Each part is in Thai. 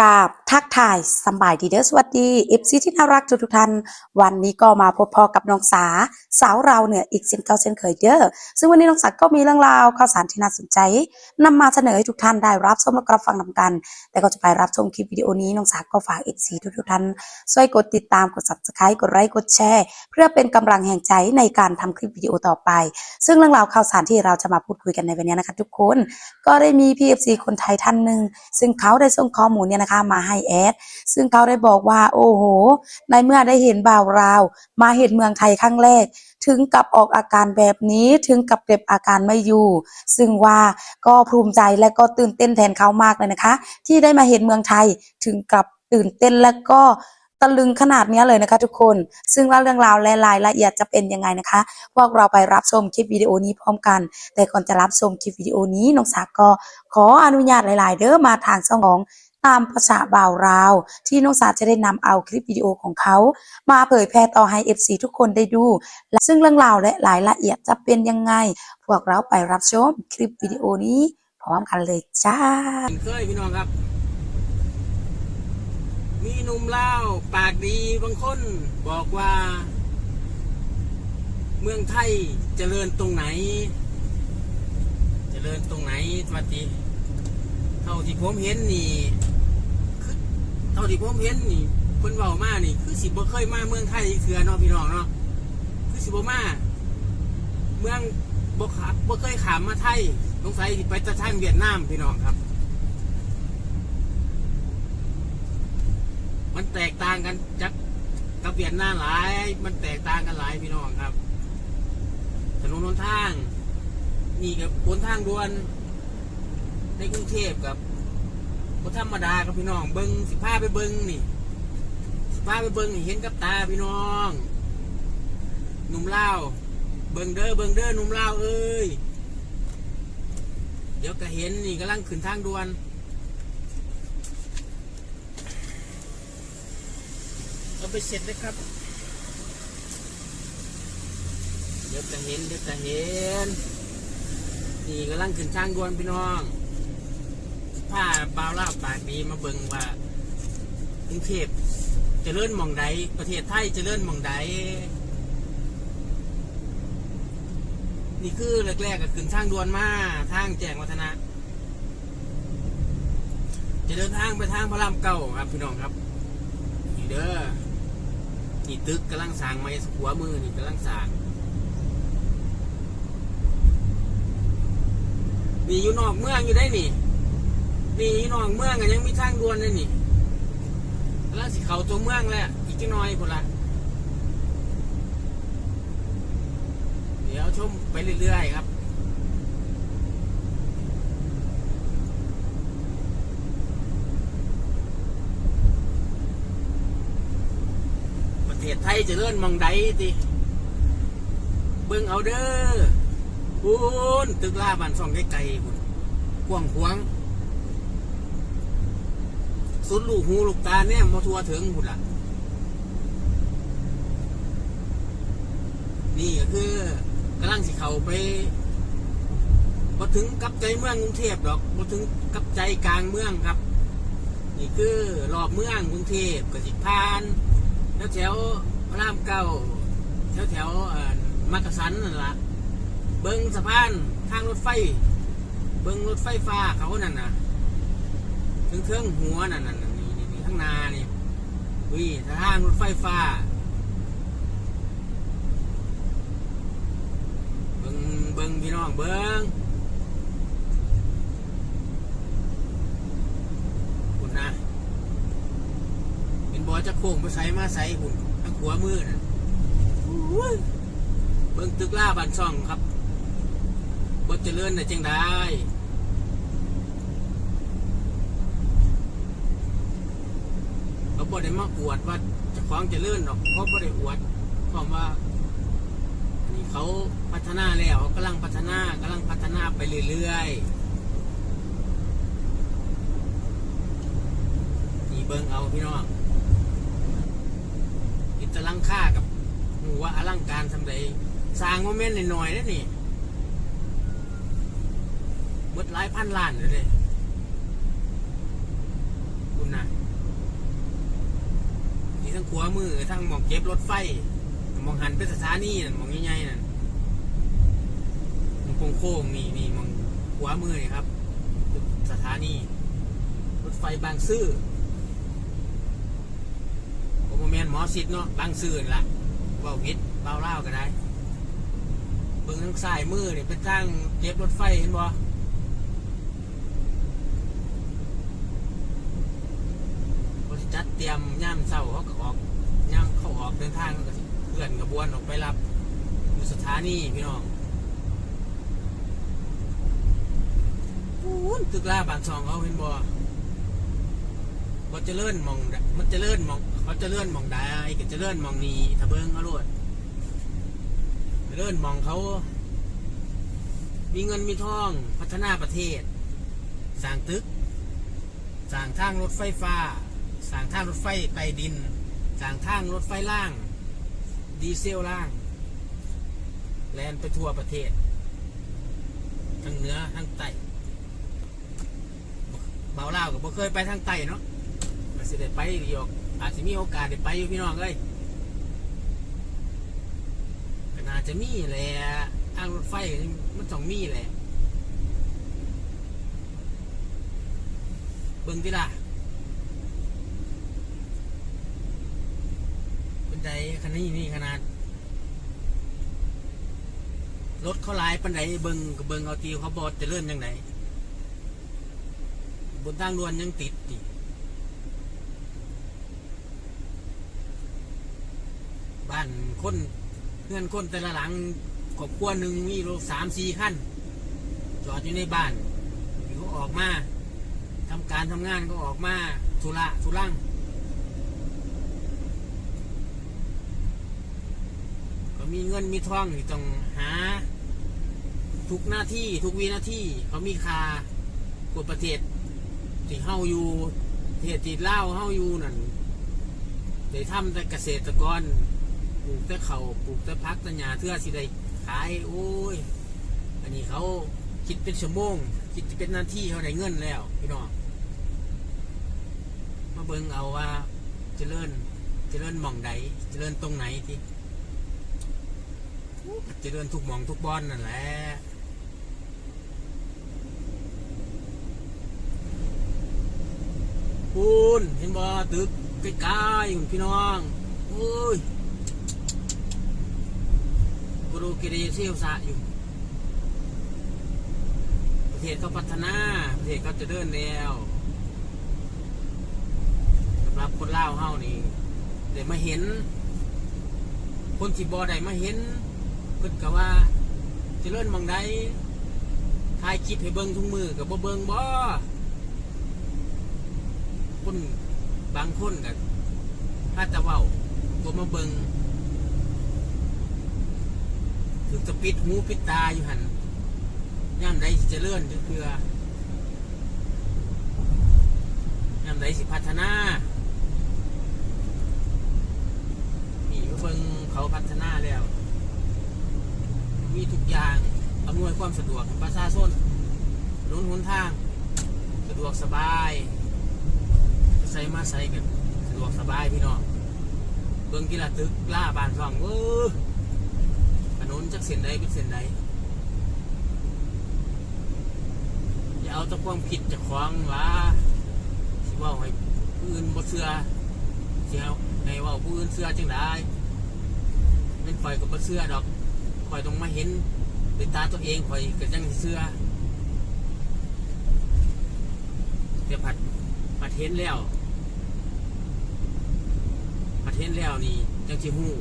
กาบทักทายสบายดีเด้อสวัสดีเอฟซีที่น่ารักทุกทุกท่านวันนี้ก็มาพบพอกับน้องสาสาวเราเนี่ยอีกเช่นเก่าเช่นเคยเด้อซึ่งวันนี้น้องสาก็มีเรื่องราวข่าวสารที่น่าสนใจนำมาเสนอให้ทุกท่านได้รับชมและรับฟังนำกัน แต่ก็จะไปรับชมคลิปวิดีโอนี้น้องสาก็ฝากเอฟซีทุกทุกท่านช่วยกดติดตามกด subscribe กดไลค์กดแชร์ เพื่อเป็นกำลังแห่งใจในการทำคลิปวิดีโอต่อไป ซึ่งเรื่องราวข่าวสารที่เราจะมาพูดคุยกันในวันนี้นะคะทุกคนก็ได้มี PFC คนไทยท่านหนึ่งซึ่งเขาได้ส่งข้อมูลเนี่ยนะคะมาให้แอด ซึ่งเขาได้บอกว่า โอ้โห ในเมื่อได้เห็นบ่าวราว มาเห็นเมืองไทยครั้งแรก ถึงกับออกอาการแบบนี้ถึงกับเก็บอาการไม่อยู่ ซึ่งว่าก็ภูมิใจและก็ตื่นเต้นแทนเขามากเลยนะคะ ที่ได้มาเห็นเมืองไทยถึงกับตื่นเต้นและก็ตะลึงขนาดนี้เลยนะคะทุกคน ซึ่งว่าเรื่องราวและรายละเอียดจะเป็นยังไงนะคะ พวกเราไปรับชมคลิปวิดีโอนี้พร้อมกัน แต่ก่อนจะรับชมคลิปวิดีโอนี้น้องสาก็ขออนุญาตหลาย ๆ เด้อมาทางช่องของ ตามภาษาบ่าวราว ที่น้องสาจะได้นำเอาคลิปวิดีโอของเขา มาเผยแพร่ต่อให้ FC ทุกคนได้ดูและซึ่งเรื่องราวและรายละเอียดจะเป็นยังไง พวกเราไปรับชมคลิปวิดีโอนี้พร้อมกันเลยจ้าเคยพี่น้องครับ มีหนุ่มเล่าปากดีบางคนบอกว่า เมืองไทยเจริญตรงไหน เจริญตรงไหนสวัสดีเท่าที่ผมเห็นนี่ ท่าที่ผมเห็นนี่เพิ่นเว้ามานี่ คือสิบ่เคยมาเมืองไทยเถื่อเนาะพี่น้องเนาะคือสิบ่มาเมืองบ่ขาบ่เคยขามมาไทยสงสัยสิไปตะทางเวียดนามพี่น้องครับ มันแตกต่างกันจากกับเวียดนามหลาย มันแตกต่างกันหลายพี่น้องครับถนนหนทางนี่กับบนทางด่วนในกรุงเทพกับ บนธรรมดากับพี่น้อง เบิงสิพาไปเบิ้งนี่ สิพาไปเบิ้งนี่เห็นกับตาพี่น้องหนุ่มเล่าเบิ้งเด้อเบิ้งเด้อหนุ่มเล่าเอ้ยเดี๋ยวก็เห็นนี่กำลังขึ้นทางด่วนเอาไปเสร็จเลยครับ เดี๋ยวจะเห็นเดี๋ยวจะเห็น นี่กำลังขึ้นทางด่วนพี่น้อง ผ้าบาวลาบปากดีมาเบิ่งว่ากรุงเทพเจะเลื่อนมองใดประเทศไทยเจะเลื่อนมองใดนี่คือแรกๆก็ขึ้นทางด่วนมาทางแจ้งวัฒนะ จะเดินทางไปทางพระรามเก้าครับพี่น้องครับนี่เด้อนี่ตึกกำลังสร้างไม้หัวมือนี่กำลังสร้างนี่อยู่นอกเมืองอยู่ได้นี่ นี่นอกเมืองกันยังมีทางด่วนเลยนี่กำลังสิเขาตัวเมืองแล้ว อีกน่อยพุ่นละเดี๋ยวชมไปเรื่อยๆครับประเทศไทยจะเลื่อนมองใดติเบิ่งเอาเด้อพูนตึกล่าบ้านซ่องไกลๆพุ่นกว้างขวาง สุดลูกหูลูกตาเนี่ยมาทัวถึงพุ่นล่ะ นี่ก็คือกำลังสิเข้าไปมาถึงกับใจเมืองกรุงเทพดอกมาถึงกับใจกลางเมืองครับ นี่คือรอบเมืองกรุงเทพกสิผ่านแถวแถวพระรามเก้าแถวแถวมักกะสันนั่นละเบิงสะพานทางรถไฟ เบิงรถไฟฟ้าเขานั่นน่ะ ถึงเครื่องหัวนั่นน่ะนี่นี่นี่ข้างหนานี่วิทางรถไฟฟ้าเบิงเบิงพี่น้องเบิงคุณนะเป็นบอจะโค้งไปใส่มาใส่หุ่นทางขวามือนะอุ้ยเบิ่งตึกล่าบันซ่องครับบดเจริญได้จังได้เขา บ่ได้มาอวดว่าจะคล้าของเจริญหรอกเขาบ่ได้อวดความว่านนี้เขาพัฒนาแล้วกำลังพัฒนากำลังพัฒนาไปเรื่อยๆนี่เบิ่งเอาพี่น้องอิตลังค่ากับหนูว่าอลังการทำไรสร้างโมเมนต์หน่อยๆนะนี่หมดหลายพันล้านเลยเด้คุณนะ ทั้งขวามือทางหมองเก็บรถไฟมองหันไปสถานีนั่นมองใหญ่ๆนั่นมองโค้งๆนี่นี่มองขวามือนี่ครับ สถานี รถไฟบางซื่อโอมเมนหมอสิทธ์เนาะบางซื่อนั่นละเว่าวิทย์เบาเล่าก็ได้เบิ่งทางซ้ายมือนี่เป็นทางเก็บรถไฟเห็นบ่บริจัด เตรียมย่ามเศร้าเขาก็ออกย่ามเขาออกเดินทางเขาก็สิเพื่อนกระบวนออกไปรับอยู่สถานีพี่น้องปูนตึกล่าบานซองเขาเห็นบ่เขาจะเลื่อนมอง มันจะเลื่อนมอง เขาจะเลื่อนมองใดก็จะเลื่อนมองนี้ถ้าเบิ่งเอาโลดเลื่อนมองเขา มีเงินมีทองพัฒนาประเทศ สร้างตึก สร้างทางรถไฟฟ้า สร้างทางรถไฟใต้ดินสร้างทางรถไฟล่าง ดีเซลล่าง แลนไปทั่วประเทศ ทั้งเหนือทั้งใต้เบาเล่ากับบ่เคยไปทางใต้เนาะมันสิได้ไปอีกอาจจะมีโอกาสได้ไปอยู่พี่น้องเอ้ยก็น่าจะมีแหละทางรถไฟมันต้องมีแหละเบิ่งที่ล่ะบัันนี้นี่ขนาด รถเขาลายปันไดเบิงกับเบิงเอาตีเขาบอดจะเลื่อนยังไงบนทางด่วนยังติดอีกบ้านคนเงื่อนคนแต่ละหลังครอบครัวหนึ่งมีรถสามสี่ขั้น จอดอยู่ในบ้านเขาออกมาทำการทำงานก็ออกมาธุระธุรังก็ มีเงินมีทองที่ต้องหา ทุกหน้าที่ทุกวินาที่เขามีคากดประเทศที่เฮาอยู่เทศที่เล่าเฮาอยู่นั่นได้ทำแต่เกษตรกรปลูกแต่เขาปลูกแต่พักแต่หญ้าเทื่อสิได้ขายโอ้ย อันนี้เขาคิดเป็นชั่วโมงคิดเป็นหน้าทีเขาได้เงินแล้วพี่น้องมาเบิ่งเอาว่าจเจริญเจริญหมองใดเจริญตรงไหนที่ เจริญทุกมองทุกบอนนั่นแหละปูนเห็นบ่ตึกใกล้ๆคุณพี่น้องโอ้ยกรูกิริเซียวสะอยู่ ประเทศเขาพัฒนาประเทศเขาจะเดินแล้วสำหรับคนเล่าเฮานี่ได้มาเห็น คนที่บ่ได้มาเห็น เพิ่นก็ว่าจะเลื่อนมองใดถ่ายคลิปให้เบิ่งทุกมือกับบ่เบิ่งบ่คนบางคนก็ถ้าจะเว้าบ่มาเบิ่งถึงจะปิดหูปิดตาอยู่หันย่ำใดจะเลื่อนก็คือย่ำใดสิพัฒนานี่เบิ่งเขาพัฒนาแล้ว มีทุกอย่างอำนวยความสะดวกประชาชนหนุนหนทาง สะดวกสบายใส่มาใส่กันสะดวกสบายพี่น้องเบิ่งกีฬาตึกล่าบานช่องเออถนนจากเส้นใดเป็นเส้นใดอย่าเอาแตะความคิดจากของว่าสิว่าให้ผู้อื่นบ่เชื่อสิเอาให้ว่าผู้อื่นเชื่อจังได้เป็นข่อยก็บ่เชื่อดอก ข่อยต้องมาเห็นด้วยตาตัวเองข่อยก็จังสิเชื่อแต่ผัดผัดเห็นแล้วผัดเห็นแล้วนี่จังสิฮู้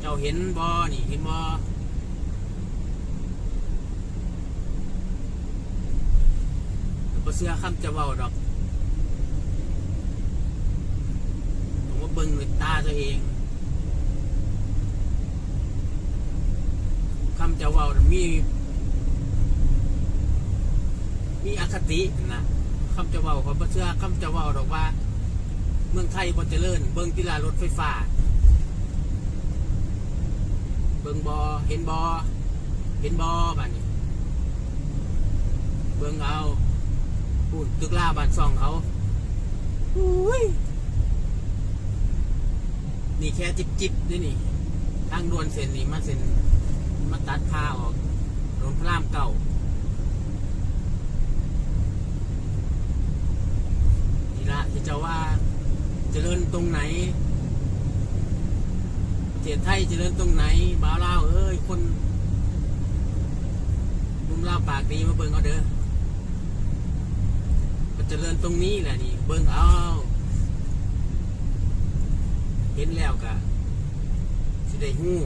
เจ้าเห็นบอนี่เห็นบอบ่เสื้อคำจะเว้าดอกผมว่าเบิ่งด้วยตาตัวเอง คำจะเว้าน่ะมี มีอคตินะคำจะว้าเขาบ่เสื้อคำจะว้าดอกว่า เมืองไทยบ่เจริญ เบิ่งกีฬารถไฟฟ้า เบิ่งบอเห็นบอเห็นบอบ้านนี้เบิ่งเอาพูดตึกล่าบ้านซองเขาอุ้ยนี่แค่จิบจิบนี่นี่ทางด่วนเส้นนี่มาเส้น มาตัดพาออกโดนพระรามเก่านี่ละที่จะว่าเจริญตรงไหนเทศไทยเจริญตรงไหนบาวลาเอ้ยคนลุมเล่าปากดีมาเบิ่งเอาเด้อมันเจริญตรงนี้แหละนี่เบิ่งเอาเห็นแล้วกะสิได้ฮู้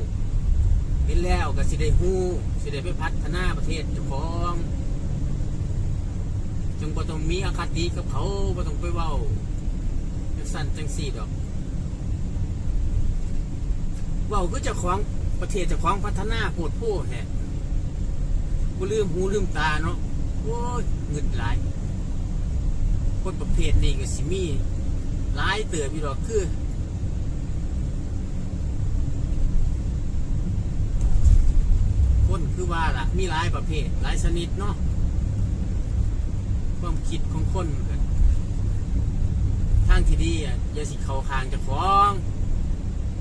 เห็นแล้วก็สิได้ฮู้สิได้ไปพัฒนาประเทศเจ้าของจึงบ่ต้องมีอคติกับเขาบ่ต้องไปเว้าจังสั่นจังสี่ดอกเว้าคือเจ้าของประเทศเจ้าของพัฒนาโพดโพแฮะบ่ลืมหูลืมตาเนาะโอ้ยเงินหลายคนประเภทนี้ก็สิมีหลายเติบอยู่ดอกคือ คือว่าล่ะ มีหลายประเภท หลายชนิดเนาะความคิดของคนกันทางที่ดีอะอย่าสิเขาคางจะฟ้อง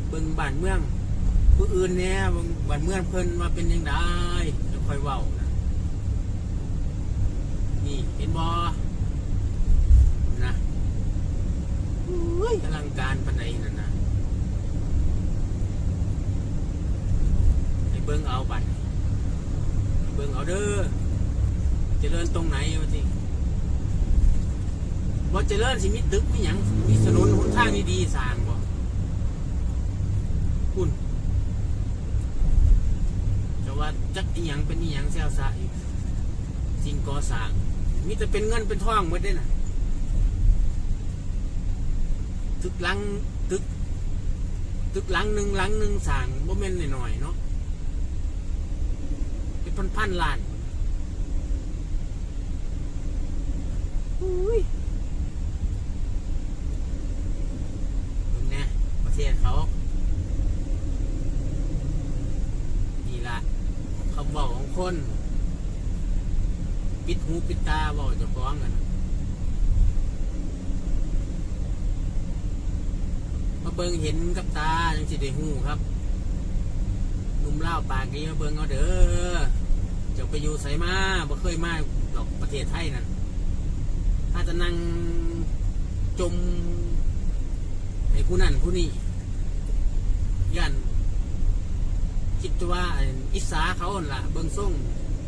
เบิ่งบ้านเมือง ผู้อื่นเนี่ยบ,บ้านเมืองเพิ่นมาเป็นยังไงจะค่อยเว้านะนี่เห็นบ่นะอุ้ยอลังการปานใดนั่นนะให้เบิ่งเอาบัดให้ เบิ่งเอาเด้อเจะเดินตรงไหนวะสิบ่เจริญสิมีตึกมีหยังมีถนนหนทางดีๆสร้างบ่คุณจะว่าจักอีหยังเป็นอีหยังแซวซะอยู่สิ่งก่อสร้างมีแต่เป็นเงินเป็นทองหมดเด้น่ะตึกหลังตึก ตึกหลังหนึ่งหลังหนึ่งสร้างบ่แม่นน้อยๆเนาะ เป็นพันๆล้านอุ้ยเบิ่งนะประเทศเขา นี่ละคำบอกของคน ปิดหูปิดตาบอกเจะฟ้าของกันมาเบิ่งเห็นกับตาจังสิได้หูครับหนุ่มเล่าวปากดีมาเบิ่งเอาเด้อเจะไปอยู่ไสมาบ่เคยมาดอกประเทศไทยนั่นถ้าจะนั่งจมไอ้ผู้นั่นผู้นี่ยันคิดว่าอิสาเขาหั่นล่ะ เบิ้งส่ง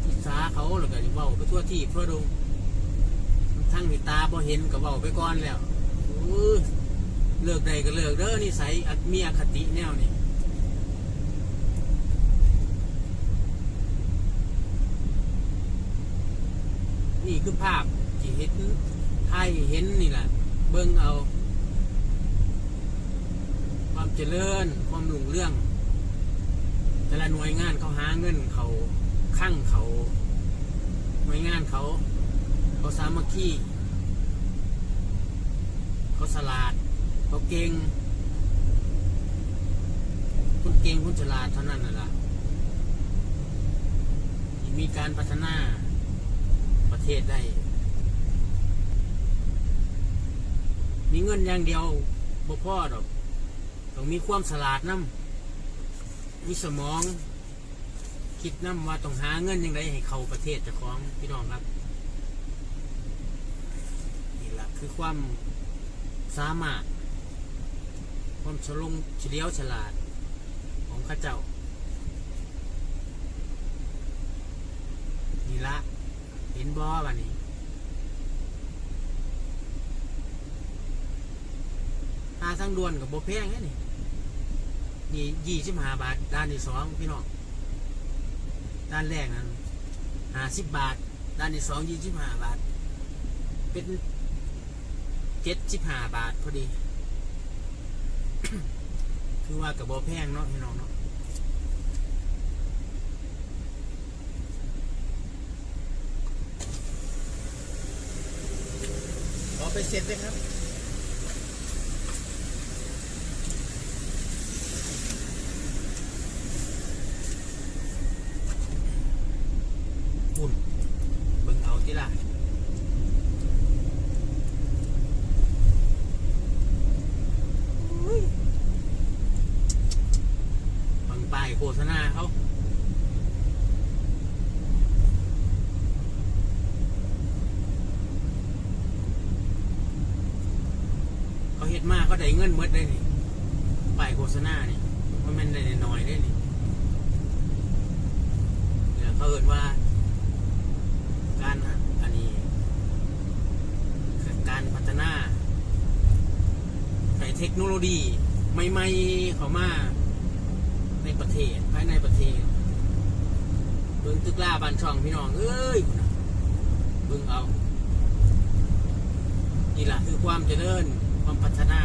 อิสาเขาแล้วก็เว้าไปทั่วที่ทั่วดงทั้งมีตาบ่เห็นก็เว้าไปก่อนแล้วเลิกได้ก็เลิกเด้อนิสัยอักมีอคติแนวนี่ นี่คือภาพที่เห็นไทยเห็นนี่แหละ เบิ่งเอา ความเจริญ ความรุ่งเรื่อง แต่ละหน่วยงานเขาหาเงินเขาข้างเขาหน่วยงานเขา เขาสามัคคีเขาสลาดเขาเก่งคุณเก่งคุณฉลาดเท่านั้นน่ะล่ะมีการพัฒนา ทศได้ มีเงินอย่างเดียวบ่พอดอก ต้องมีความฉลาดน้ำมีสมอง คิดน้ำว่าต้องหาเงินยังไงให้เขาประเทศเจ้าของพี่น้องครับนี่แหละคือความสามารถ ความฉลงเฉลียวฉลาดของข้าเจ้านี่ละ ห็นบอวันนี้ค่าทางด่วนกับโบแพงแค่นี่นี่ยี่สิบห้าบาท ด้านที่สองพี่น้อง ด้านแรกนั้นห้าสิบบาท ด้านที่สองยี่สิบห้าบาท เป็นเจ็ดสิบห้าบาทพอดี คือว่ากับโบแพงเนาะพี่น้องเนาะขอไป เสร็จเลยครับหุ่นเบิ่งเอาที่ละ ฮ็ดมาก็ ได้เงินหมดได้นี่ป้ายโฆษณาเนี่ยมันแม่นได้น้อยได้นี่เนี่ยเขาเอิ้นว่า การอันนี้คือการพัฒนาใช้เทคโนโลยีใหม่ๆเข้ามาในประเทศภายในประเทศเบิ่งตึกล่าบ้านช่องพี่น้องเอ้ยเบิ่งเอานี่แหละคือความเจริญความพัฒนา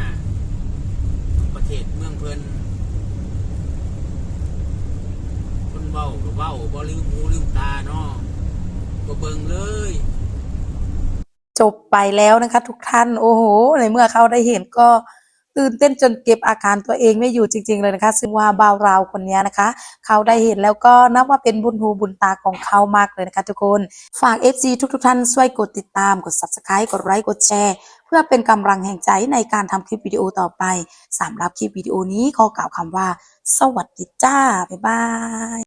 เทศเมืองเพิ่นคนเบ้าก็เบ้าบ่ลืมหูลืมตาเนาะก็เบิ่งเลยจบไปแล้วนะคะ ทุกท่านโอ้โห ในเมื่อเขาได้เห็นก็ ตื่นเต้นจนเก็บอาการตัวเองไม่อยู่จริง ๆ เลยนะคะ ซึ่งว่าบ่าวราวคนนี้นะคะ เขาได้เห็นแล้วก็นับว่าเป็นบุญหูบุญตาของเขามากเลยนะคะทุกคน ฝาก FC ทุกๆท่านช่วยกดติดตาม กด Subscribe กดไลค์กดแชร์ เพื่อเป็นกำลังแห่งใจในการทำคลิปวิดีโอต่อไปสำหรับคลิปวิดีโอนี้ขอกล่าวคำว่า สวัสดีจ้าบ๊ายบาย